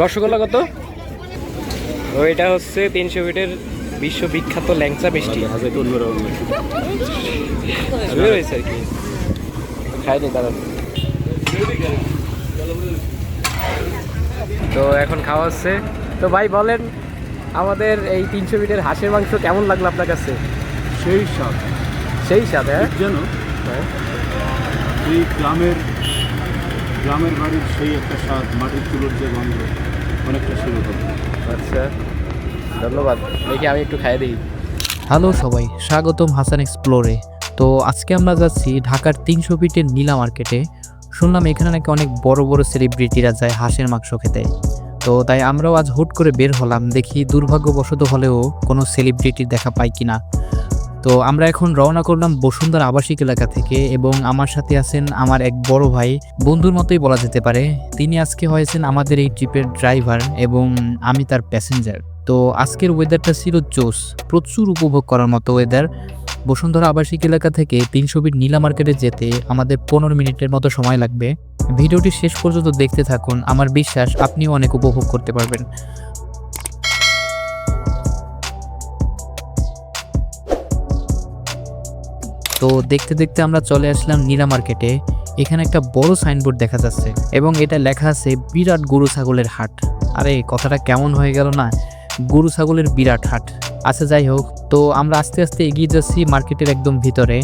রসগোল্লা কত? ও এটা হচ্ছে তিনশো ফিটের বিশ্ববিখ্যাত ল্যাংচা মিষ্টি। আর কি। খাইনি দাঁড়ান তো এখন খাওয়া হচ্ছে। তো ভাই বলেন আমাদের এই তিনশো ফিটের হাঁসের মাংস কেমন লাগল আপনার কাছে? সেই স্বাদ। সেই স্বাদ হ্যাঁ? যেন এই গ্রামের গ্রামের বাড়ির সেই একটা স্বাদ মাটির চুলোর যে গন্ধ। অনেকটা সেরকম আচ্ছা ধন্যবাদ। দেখি আমি একটু খাইয়ে দিই। হ্যালো সবাই স্বাগতম হাসান এক্সপ্লোরে। তো আজকে আমরা যাচ্ছি ঢাকার তিনশো ফিটের নীলা মার্কেটে। শুনলাম এখানে নাকি অনেক বড় বড় সেলিব্রিটিরা যায় হাঁসের মাংস খেতে। তো তাই আমরাও আজ হুট করে বের হলাম দেখি দুর্ভাগ্যবশত হলেও কোনো সেলিব্রিটি দেখা পাই কিনা। তো আমরা এখন রওনা করলাম বসুন্ধরা আবাসিক এলাকা থেকে এবং আমার সাথে আছেন আমার এক বড় ভাই। বন্ধুর মতোই বলা যেতে পারে। তিনি আজকে হয়েছেন আমাদের এই ট্রিপের ড্রাইভার এবং আমি তার প্যাসেঞ্জার। তো আজকের ওয়েদারটা ছিল জোস প্রচুর উপভোগ করার মতো ওয়েদার বসুন্ধরা আবাসিক এলাকা থেকে তিনশো ফিট নীলা মার্কেটে যেতে আমাদের পনেরো মিনিটের মতো সময় লাগবে। ভিডিওটি শেষ পর্যন্ত দেখতে থাকুন। আমার বিশ্বাস, আপনিও অনেক উপভোগ করতে পারবেন। তো দেখতে দেখতে আমরা চলে আসলাম নীরা মার্কেটে। এখানে একটা বড় সাইনবোর্ড দেখা যাচ্ছে এবং এটা লেখা আছে, বিরাট গরু ছাগলের হাট। আরে, কথাটা কেমন হয়ে গেল না? গরু ছাগলের বিরাট হাট। আচ্ছা যাই হোক, তো আমরা আস্তে আস্তে এগিয়ে যাচ্ছি মার্কেটের একদম ভিতরে।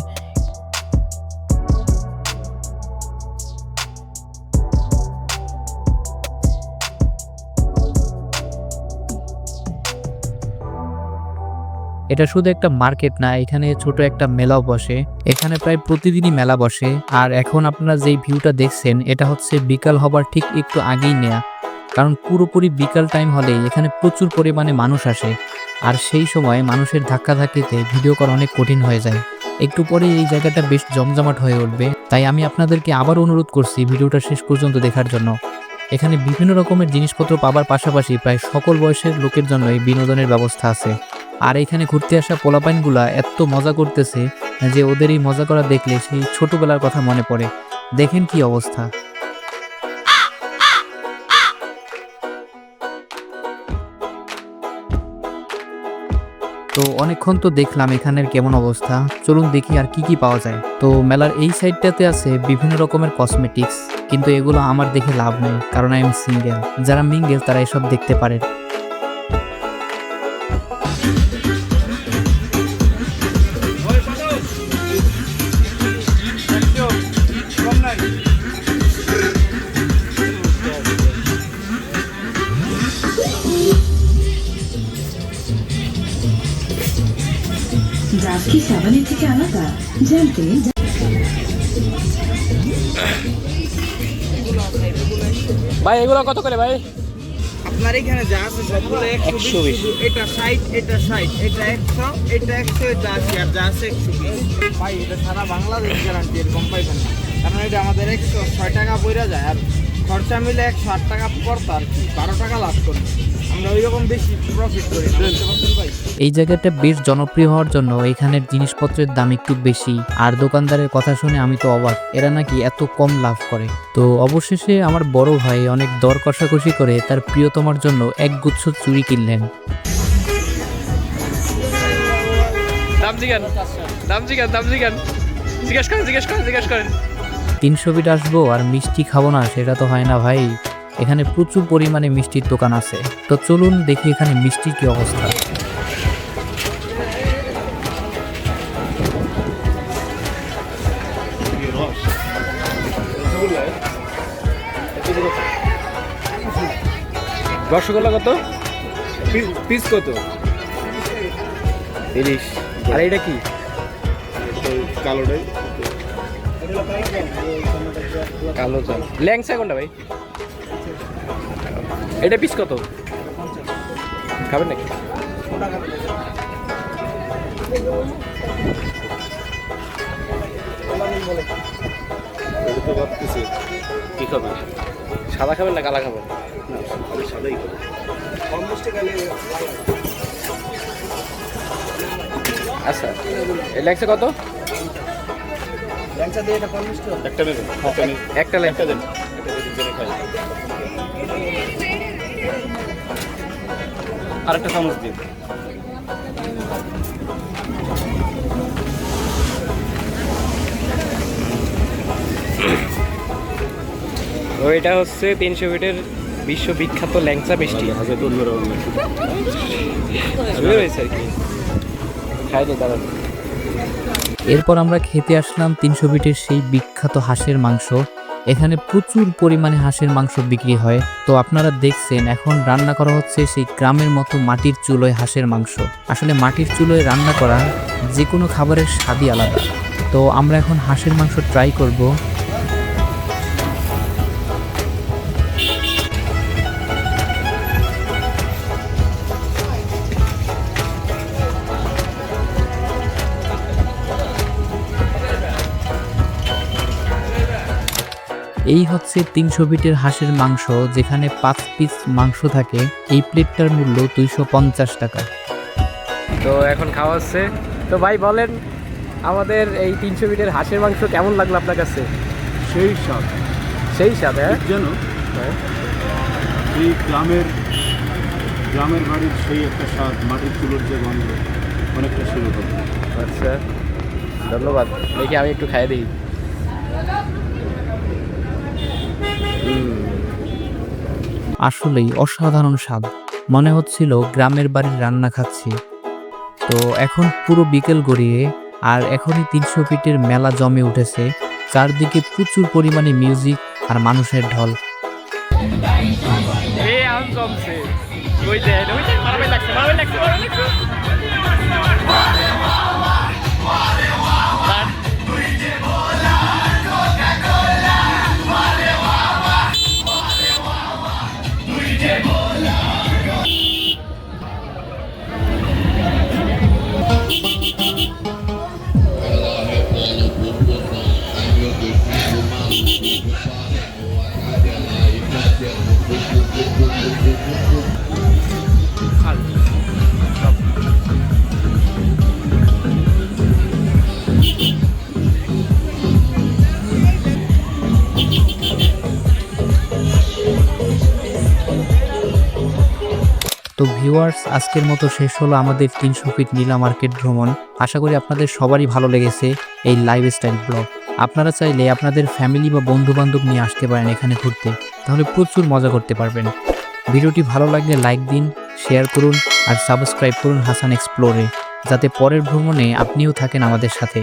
এটা শুধু একটা মার্কেট না, এখানে ছোট একটা মেলাও বসে। এখানে প্রায় প্রতিদিনই মেলা বসে। আর এখন আপনারা যেই ভিউটা দেখছেন, এটা হচ্ছে বিকাল হবার ঠিক একটু আগেই নেয়া। কারণ পুরোপুরি বিকাল টাইম হলে এখানে প্রচুর পরিমাণে মানুষ আসে। আর সেই সময় মানুষের ধাক্কাধাক্কিতে ভিডিও করা অনেক কঠিন হয়ে যায়। একটু পরে এই জায়গাটা বেশ জমজমাট হয়ে উঠবে। তাই আমি আপনাদেরকে আবার অনুরোধ করছি ভিডিওটা শেষ পর্যন্ত দেখার জন্য। এখানে বিভিন্ন রকমের জিনিসপত্র পাবার পাশাপাশি প্রায় সকল বয়সের লোকের জন্যই বিনোদনের ব্যবস্থা আছে। আর এখানে ঘুরতে আসা পোলাপাইনগুলা এত মজা করতেছে যে ওদের এই মজা করা দেখলে সেই ছোটবেলার কথা মনে পড়ে। দেখেন কি অবস্থা। তো অনেকক্ষণ তো দেখলাম এখানের কেমন অবস্থা। চলুন দেখি আর কি কি পাওয়া যায়। তো মেলার এই সাইডটাতে আছে বিভিন্ন রকমের কসমেটিক্স কিন্তু এগুলো আমার দেখে লাভ নেই, কারণ আমি সিঙ্গেল যারা মিঙ্গেল তারা এসব দেখতে পারে। থেকে আলাদা জানতে ভাই এগুলো কত করে ভাই? আপনার এখানে যা আছে সবগুলো একশো বিশ। এটা ষাট এটা ষাট এটা একশো এটা একশো এটা আশি আর যা আছে একশো বিশ। ভাই এটা সারা বাংলাদেশ গ্যারান্টি এরকম পাইবেন না। কারণ এটা আমাদের একশো ছয় টাকা পড়ে যায় আর খরচা মিলে একশো আট টাকা পড়তো আর কি বারো টাকা লাভ করি আমরা ওই রকম বেশি প্রফিট করি না। বুঝতে পারছেন ভাই। এই জায়গাটা বেশ জনপ্রিয় হওয়ার জন্য এখানের জিনিসপত্রের দাম একটু বেশি। আর দোকানদারের কথা শুনে আমি তো অবাক। এরা নাকি এত কম লাভ করে। তো অবশেষে আমার বড় ভাই অনেক দর কষাকষি করে তার প্রিয়তমার জন্য এক গুচ্ছ চুরি কিনলেন। দাম জিগান। দাম জিগান দাম জিগান। জিজ্ঞেস করেন জিজ্ঞেস করেন জিজ্ঞেস করেন। তিনশো ফিট আসব আর মিষ্টি খাব না সেটা তো হয় না ভাই। এখানে প্রচুর পরিমাণে মিষ্টির দোকান আছে। তো চলুন দেখি এখানে মিষ্টির কি অবস্থা। রসগোল্লা কত? পিস কত? তিরিশ। আর এটা কি? কালোটাই কালো চাল। ল্যাংসা কোনটা ভাই? এটা পিস কত? খাবেন নাকি? কি সাদা খাবেন না কালা খাবেন? সাদাই আচ্ছা এই ল্যাংসা কত? ল্যাংচা দিয়ে এটা একটা নেবেন একটা ল্যাংসা একটা দেন আর একটা চামচ দিন। তো এটা হচ্ছে তিনশো ফিটের বিশ্ববিখ্যাত ল্যাংচা মিষ্টি। শুরু আর কি। দাঁড়ান এরপর আমরা খেতে আসলাম তিনশো বিটের সেই বিখ্যাত হাঁসের মাংস। এখানে প্রচুর পরিমাণে হাঁসের মাংস বিক্রি হয়। তো আপনারা দেখছেন, এখন রান্না করা হচ্ছে সেই গ্রামের মতো মাটির চুলোয় হাঁসের মাংস। আসলে মাটির চুলোয় রান্না করা যে কোনো খাবারের স্বাদই আলাদা। তো আমরা এখন হাঁসের মাংস ট্রাই করব। এই হচ্ছে তিনশো বিটের হাঁসের মাংস যেখানে পাঁচ পিস মাংস থাকে। এই প্লেটটার মূল্য দুইশো পঞ্চাশ টাকা। তো এখন খাওয়া হচ্ছে। তো ভাই বলেন আমাদের এই তিনশো ফিটের হাঁসের মাংস কেমন লাগল আপনার কাছে? সেই স্বাদ। সেই স্বাদ হ্যাঁ? যেন এই গ্রামের গ্রামের বাড়ির সেই একটা স্বাদ মাটির চুলোর যে গন্ধ অনেকটা সেরকম আচ্ছা ধন্যবাদ। দেখি আমি একটু খাইয়ে দিই। আসলেই অসাধারণ স্বাদ। মনে হচ্ছিল গ্রামের বাড়ির রান্না খাচ্ছি। তো এখন পুরো বিকেল গড়িয়ে আর এখনই তিনশো ফিটের মেলা জমে উঠেছে, চারদিকে প্রচুর পরিমাণে মিউজিক আর মানুষের ঢল। লাগছে। তো ভিউয়ার্স, আজকের মতো শেষ হলো আমাদের তিনশো ফিট নীলা মার্কেট ভ্রমণ। আশা করি আপনাদের সবারই ভালো লেগেছে এই লাইফ স্টাইল ব্লগ আপনারা চাইলে আপনাদের ফ্যামিলি বা বন্ধু বান্ধব নিয়ে আসতে পারেন এখানে ঘুরতে। তাহলে প্রচুর মজা করতে পারবেন। ভিডিওটি ভালো লাগলে লাইক দিন শেয়ার করুন আর সাবস্ক্রাইব করুন হাসান এক্সপ্লোরে যাতে পরের ভ্রমণে আপনিও থাকেন আমাদের সাথে।